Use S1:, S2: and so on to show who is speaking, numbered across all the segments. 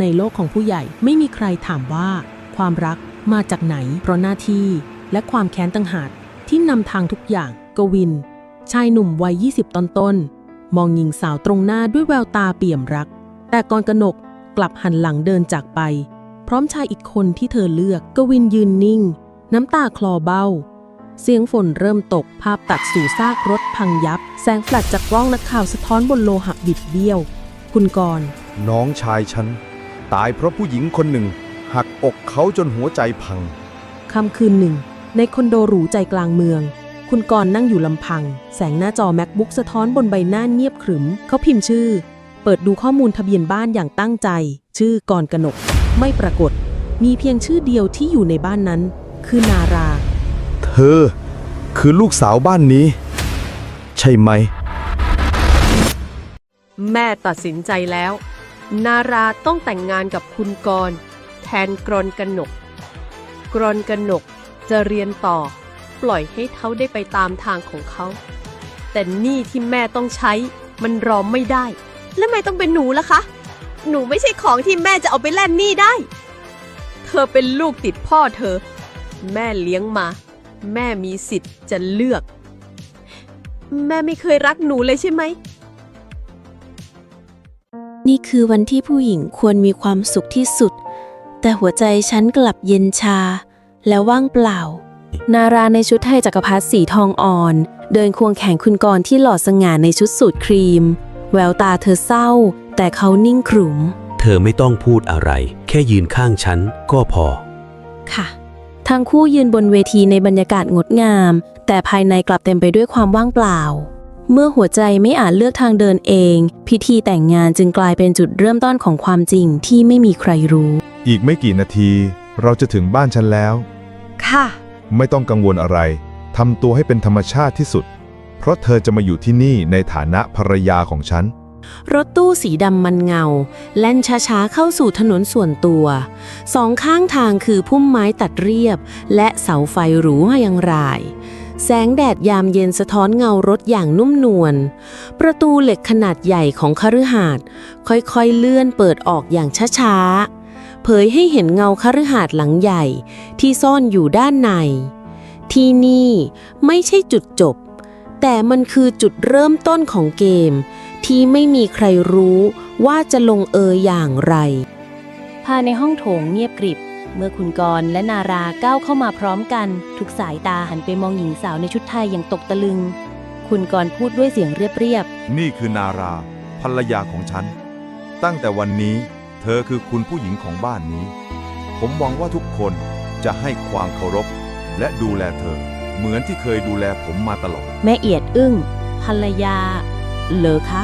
S1: ในโลกของผู้ใหญ่ไม่มีใครถามว่า ความรักมาจากไหน เพราะหน้าที่ และความแค้นต่างหากที่นำทางทุกอย่าง กวิน ชายหนุ่มวัย 20ต้นต้น มองหญิงสาวตรงหน้าด้วยแววตาเปี่ยมรัก แต่กรกนกกลับหันหลังเดินจากไป พร้อมชายอีกคนที่เธอเลือก กวินยืนนิ่ง น้ำตาคลอเบ้า เสียงฝนเริ่มตกภาพตัดสู่ซากรถพังยับ แสงแฟลชจากกล้องนักข่าวสะท้อนบนโลหะบิดเบี้ยว คุณกรณ์
S2: น้องชายฉัน ตายเพราะผู้หญิงคนหนึ่ง หักอกเขาจนหัวใจพัง
S1: ค่ำคืนหนึ่ง ในคอนโดหรูใจกลางเมือง คุณกรณ์นั่งอยู่ลำพัง แสงหน้าจอ MacBook สะท้อนบนใบหน้าเงียบขรึม เขาพิมพ์ชื่อ เปิดดูข้อมูลทะเบียนบ้านอย่างตั้งใจ ชื่อกรกนก ไม่ปรากฏ มีเพียงชื่อเดียวที่อยู่ในบ้านนั้น คือนารา
S2: เธอ คือลูกสาวบ้านนี้ ใช่ไหม
S3: แม่ตัดสินใจแล้ว นาราต้องแต่งงานกับคุณกร แทนกรนกนก กรนกนกจะเรียนต่อ ปล่อยให้เขาได้ไปตามทางของเขา แต่หนี่ที่แม่ต้องใช้ มันรอมไม่ได้ แล้วไม่ต้องเป็นหนูล่ะคะ หนูไม่ใช่ของที่แม่จะเอาไปแลกหนี้ได้ เธอเป็นลูกติดพ่อเธอ แม่เลี้ยงมา แม่มีสิทธิ์จะเลือก แม่ไม่เคยรักหนูเลยใช่ไหม
S4: นี่คือวันที่ผู้หญิงควรมีความสุขที่สุด แต่หัวใจฉันกลับเย็นชา และว่างเปล่า นาราในชุดไทยจักรพรรดิสีทองอ่อน เดินควงแข่งคุณกรที่หล่อสง่าในชุดสูทครีม แววตาเธอเศร้า แต่เขานิ่งขรึม
S5: เธอไม่ต้องพูดอะไร แค่ยืนข้างฉันก็พอ
S4: ค่ะ ทั้งคู่ยืนบนเวทีในบรรยากาศงดงาม แต่ภายในกลับเต็มไปด้วยความว่างเปล่า เมื่อหัวใจไม่อาจเลือกทางเดินเอง พิธีแต่งงานจึงกลายเป็นจุดเริ่มต้นของความจริงที่ไม่มีใครรู้
S6: อีกไม่กี่นาที เราจะถึงบ้านฉันแล้ว
S3: ค่ะ
S6: ไม่ต้องกังวลอะไรทำตัวให้เป็นธรรมชาติที่สุด เพราะเธอจะมาอยู่ที่นี่ในฐานะภรรยาของฉัน
S1: รถตู้สีดำมันเงา แล่นช้าๆเข้าสู่ถนนส่วนตัว สองข้างทางคือพุ่มไม้ตัดเรียบ และเสาไฟหรูมายังราย แสงแดดยามเย็นสะท้อนเงารถอย่างนุ่มนวล ประตูเหล็กขนาดใหญ่ของคฤหาสน์ค่อยๆเลื่อนเปิดออกอย่างช้าๆ เผยให้เห็นเงาคฤหาสน์หลังใหญ่ที่ซ่อนอยู่ด้านใน ที่นี่ไม่ใช่จุดจบ แต่มันคือจุดเริ่มต้นของเกม ที่ไม่มีใครรู้ว่าจะลงเอยอย่างไร
S4: ภายในห้องโถงเงียบกริบ เมื่อคุณกรณ์และนาราก้าวเข้ามาพร้อมกัน ทุกสายตาหันไปมองหญิงสาวในชุดไทยอย่างตกตะลึง คุณกรณ์พูดด้วยเสียงเรียบ
S6: นี่คือนาราภรรยาของฉัน ตั้งแต่วันนี้ เธอคือคุณผู้หญิงของบ้านนี้ ผมหวังว่าทุกคนจะให้ความเคารพ และดูแลเธอ เหมือนที่เคยดูแลผมมาตลอด
S4: ๆ แม่เอียดอึ้งภรรยา เหรอคะ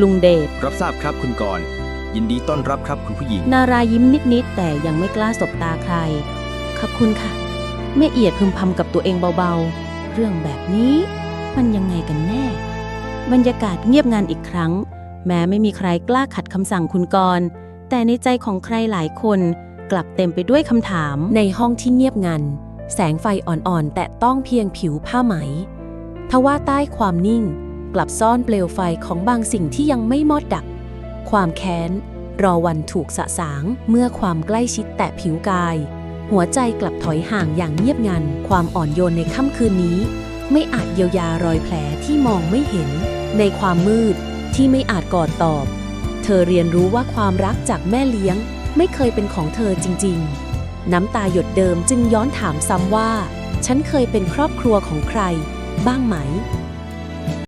S4: ลุงเดช
S7: รับทราบครับคุณกรณ์ ยินดีต้อนรับครับคุณผู้หญิง
S4: นารายิ้มนิดๆ แต่ยังไม่กล้าสบตาใคร ขอบคุณค่ะ แม่เอียดพึมพำกับตัวเองเบาๆ เรื่องแบบนี้มันยังไงกันแน่ บรรยากาศเงียบงันอีกครั้ง แม้ไม่มีใครกล้าขัดคำสั่งคุณกรณ์แต่ในใจของใครหลายคนกลับเต็มไปด้วยคำถาม ในห้องที่เงียบงัน แสงไฟอ่อนๆ แต่ต้องเพียงผิวผ้าไหม ทว่าใต้ความนิ่ง กลับซ่อนเปลวไฟของบางสิ่งที่ยังไม่มอดดับ ความแค้น รอวันถูกสะสาง เมื่อความใกล้ชิดแตะผิวกาย หัวใจกลับถอยห่างอย่างเงียบงัน ความอ่อนโยนในค่ำคืนนี้ ไม่อาจเยียวยารอยแผลที่มองไม่เห็น ในความมืดที่ไม่อาจกอดตอบ เธอเรียนรู้ว่าความรักจากแม่เลี้ยง ไม่เคยเป็นของเธอจริง ๆ น้ำตาหยดเดิมจึงย้อนถามซ้ำว่า ฉันเคยเป็นครอบครัวของใคร บ้างไหม